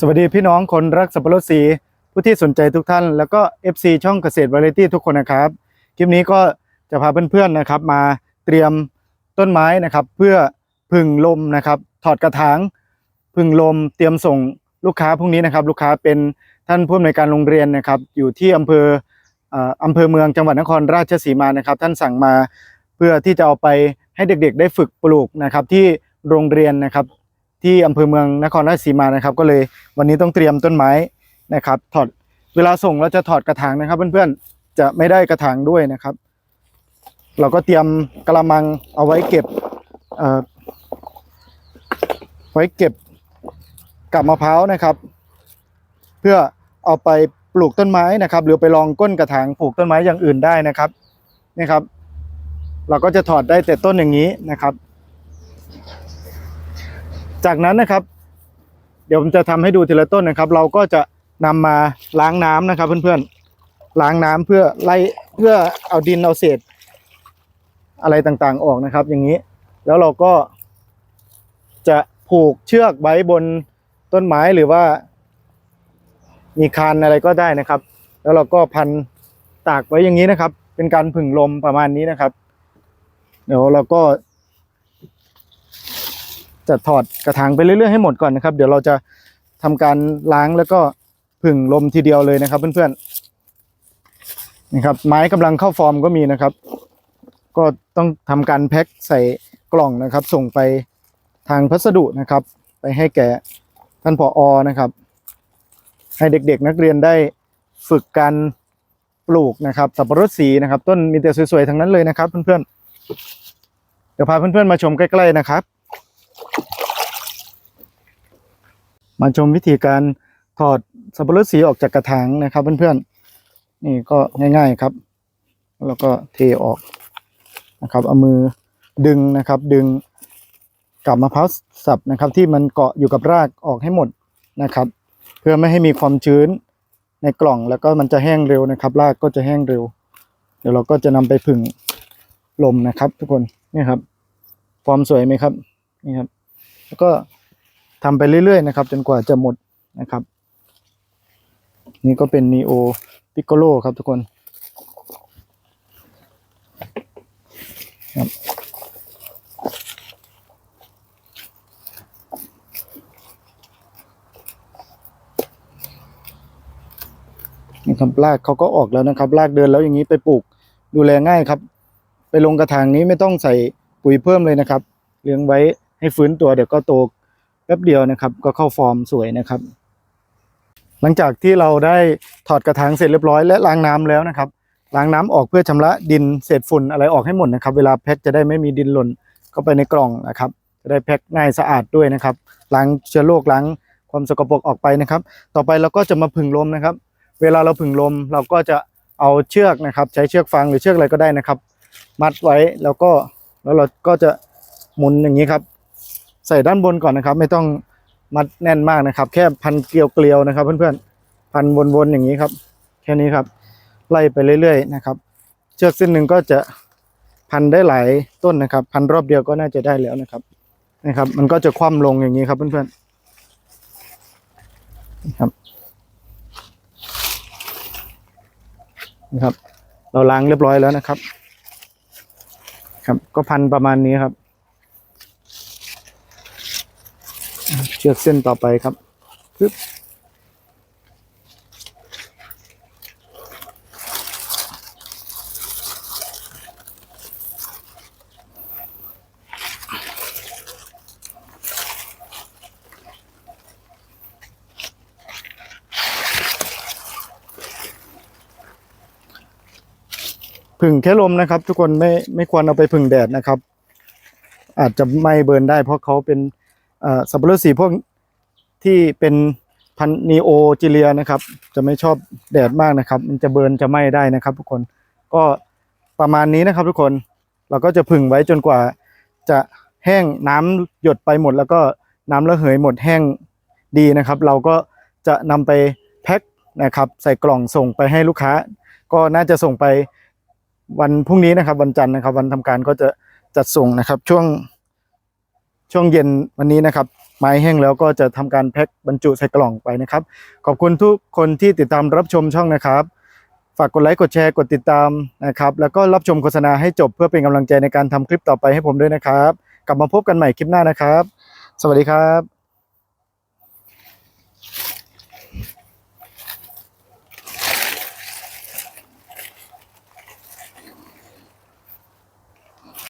สวัสดีพี่น้องคนรักสับปะรดสี ผู้ที่สนใจทุกท่าน แล้วก็ FC ช่องเกษตรวาไรตี้ทุกคนนะครับ คลิปนี้ก็จะพาเพื่อนๆนะครับ มาเตรียมต้นไม้นะครับ เพื่อพึ่งลมนะครับ ถอดกระถางพึ่งลมเตรียมส่งลูกค้าพรุ่งนี้นะครับ ลูกค้าเป็นท่านผู้อำนวยการโรงเรียนนะครับ อยู่ที่อำเภอเอ่ออำเภอเมืองจังหวัดนครราชสีมานะครับ ท่านสั่งมาเพื่อที่จะเอาไปให้เด็กๆ ได้ฝึกปลูกนะครับที่โรงเรียนนะครับ ที่อำเภอเมืองนครราชสีมานะครับ ก็เลยวันนี้ต้องเตรียมต้นไม้นะครับถอดเวลาส่งเราจะถอดกระถางนะครับ เพื่อนๆจะไม่ได้กระถางด้วยนะครับ เราก็เตรียมกระมังเอาไว้เก็บเอ่อไว้เก็บกับมะพร้าวนะครับ เพื่อเอาไปปลูกต้นไม้นะครับ หรือไปลองก้นกระถางปลูกต้นไม้อย่างอื่นได้นะครับนี่ครับ เราก็จะถอดได้แต่ต้นอย่างนี้นะครับ จากนั้นนะครับ เดี๋ยวผมจะทำให้ดูทีละต้นนะครับ เราก็จะนำมาล้างน้ำนะครับ เพื่อนๆล้างน้ำเพื่อไล่เพื่อเอาดินเอาเศษ อะไรต่างๆออกนะครับ อย่างนี้ แล้วเราก็จะผูกเชือกไว้บนต้นไม้หรือว่า มีคานอะไรก็ได้นะครับ แล้วเราก็พันตากไว้อย่างนี้นะครับ เป็นการผึ่งลมประมาณนี้นะครับ เดี๋ยวเราก็ จะถอดกระถางไปเรื่อยๆให้หมดก่อนนะครับ เดี๋ยวเราจะทำการล้างแล้วก็ผึ่งลมทีเดียวเลยนะครับ เพื่อนๆนี่ครับ ไม้กำลังเข้าฟอร์มก็มีนะครับ ก็ต้องทำการแพ็คใส่กล่องนะครับ ส่งไปทางพัสดุนะครับ ไปให้แก่ท่านผออนะครับ ให้เด็กๆนักเรียนได้ฝึกการปลูกนะครับสับปะรดสีนะครับ ต้นมีแต่สวยๆทั้งนั้นเลยนะครับ เพื่อนๆเดี๋ยวพาเพื่อนๆมาชมใกล้ๆนะครับ มาชมวิธีการถอดสับปะรดสีออกจากกระถางนะครับ เพื่อนๆ นี่ก็ง่ายๆครับ แล้วก็เทออกนะครับ เอามือดึงนะครับ ดึงกับมะพร้าวสับนะครับ ที่มันเกาะอยู่กับรากออกให้หมดนะครับ เพื่อไม่ให้มีความชื้นในกล่องแล้วก็มันจะแห้งเร็วนะครับ รากก็จะแห้งเร็ว เดี๋ยวเราก็จะนำไปผึ่งลมนะครับ ทุกคนนี่ครับฟอร์มสวยไหมครับนี่ครับ แล้วก็ ทำไปเรื่อยๆนะครับ จนกว่าจะหมดนะครับ นี่ก็เป็น Neo Piccolo ครับทุกคนครับนี่ครับรากเขาก็ออกแล้วนะครับรากเดินแล้วอย่างนี้ไปปลูกดูแลง่ายครับ ไปลงกระถางนี้ไม่ต้องใส่ปุ๋ยเพิ่มเลยนะครับ เลี้ยงไว้ให้ฟื้นตัวเดี๋ยวก็โต แป๊บเดียวนะครับ ก็เข้าฟอร์มสวยนะครับ หลังจากที่เราได้ถอดกระถางเสร็จเรียบร้อยและล้างน้ำแล้วนะครับล้างน้ำออกเพื่อชำระดินเศษฝุ่นอะไรออกให้หมดนะครับ เวลาแพ็คจะได้ไม่มีดินหล่นเข้าไปในกล่องนะครับจะได้แพ็คง่ายสะอาดด้วยนะครับล้างเชื้อโรคล้างความสกปรกออกไปนะครับ ต่อไปเราก็จะมาผึ่งลมนะครับ เวลาเราผึ่งลมเราก็จะเอาเชือกนะครับ ใช้เชือกฟางหรือเชือกอะไรก็ได้นะครับ มัดไว้แล้วก็แล้วเราก็จะหมุนอย่างนี้ครับ ใส่ด้านบนก่อนนะครับ ไม่ต้องมัดแน่นมากนะครับ แค่พันเกลียวเกลียวๆนะครับ เพื่อนๆพันวนๆอย่างนี้ครับ แค่นี้ครับ ไล่ไปเรื่อยๆนะครับ เชือกเส้นหนึ่งก็จะพันได้หลายต้นนะครับ พันรอบเดียวก็น่าจะได้แล้วนะครับนะครับ มันก็จะคว่ำลงอย่างนี้ครับเพื่อนๆนะครับนะครับ เราล้างเรียบร้อยแล้วนะครับ ครับ ก็พันประมาณนี้ครับ เชือกเส้นต่อไปครับปึ๊บผึ่งแค่ลมนะครับ ทุกคนไม่ไม่ควรเอาไปผึ่งแดดนะครับ อาจจะไหม่เบิร์นได้เพราะเขาเป็น สับปะรดสีพวกที่เป็นพันนีโอจิเลียนะครับ จะไม่ชอบแดดมากนะครับ มันจะเบิร์นจะไหม้ได้นะครับ ทุกคนก็ประมาณนี้นะครับ ทุกคนเราก็จะผึ่งไว้จนกว่าจะแห้งน้ำหยดไปหมด แล้วก็น้ำระเหยหมดแห้งดีนะครับ เราก็จะนำไปแพ็คนะครับ ใส่กล่องส่งไปให้ลูกค้า ก็น่าจะส่งไปวันพรุ่งนี้นะครับ วันจันทร์นะครับ วันทำการก็จะจัดส่งนะครับ ช่วง ช่วงเย็นวันนี้นะครับ ไม้แห้งแล้วก็จะทำการแพ็คบรรจุใส่กล่องไปนะครับ ขอบคุณทุกคนที่ติดตามรับชมช่องนะครับ ฝากกดไลค์กดแชร์กดติดตามนะครับ แล้วก็รับชมโฆษณาให้จบเพื่อเป็นกำลังใจในการทำคลิปต่อไปให้ผมด้วยนะครับ กลับมาพบกันใหม่คลิปหน้านะครับ สวัสดีครับ